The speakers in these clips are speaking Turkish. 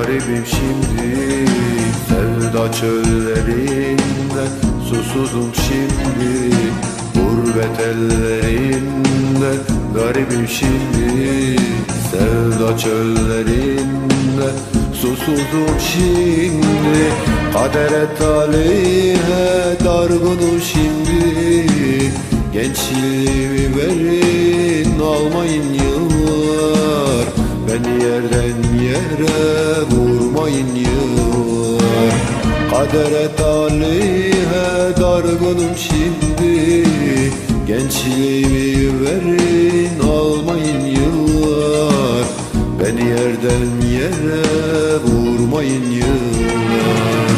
Garibim şimdi. Sevda çöllerinde Susuzum şimdi. Gurbet ellerinde Garibim şimdi. Sevda çöllerinde Susuzum şimdi. Kadere talihe dargınım şimdi. Gençliğimi verin almayın yıllar Beni yerden yere vurmayın yıllar. Kadere talihe dargınım şimdi. Gençliğimi verin almayın yıllar. Beni yerden yere vurmayın yıllar.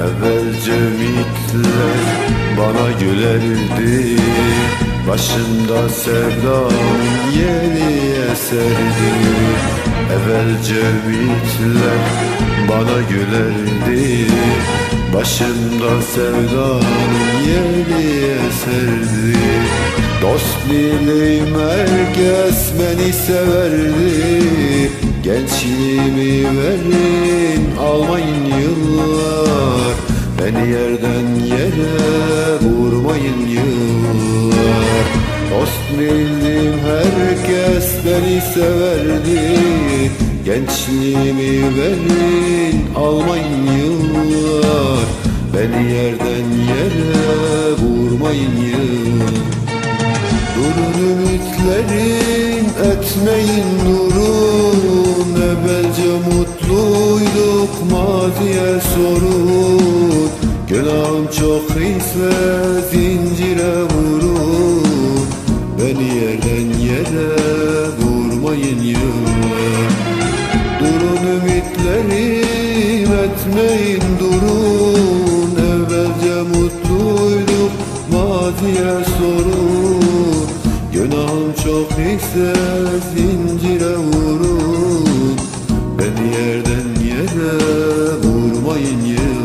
Evvelce ümitler bana gülerdi. Başımda sevdam yeni eserdi. Evvelce ümitler bana gülerdi. Başımda sevdam yeni eserdi. Dost bileyim herkes beni severdi. Gençliğimi verin almayın yıllar Beni yerden yere vurmayın yıllar. Dost bildim herkes beni severdi. Gençliğimi verin almayın yıllar. Beni yerden yere vurmayın yıllar. Durun ümitlerin etmeyin durun Evvelce mutluyduk maziye sorun ise zincire vurun Beni yerden yere vurmayın yıllar Durun ümitlerim etmeyin durun. Evvelce mutluyduk maziye sorun. Günahım çok ise zincire vurun. Beni yerden yere vurmayın yere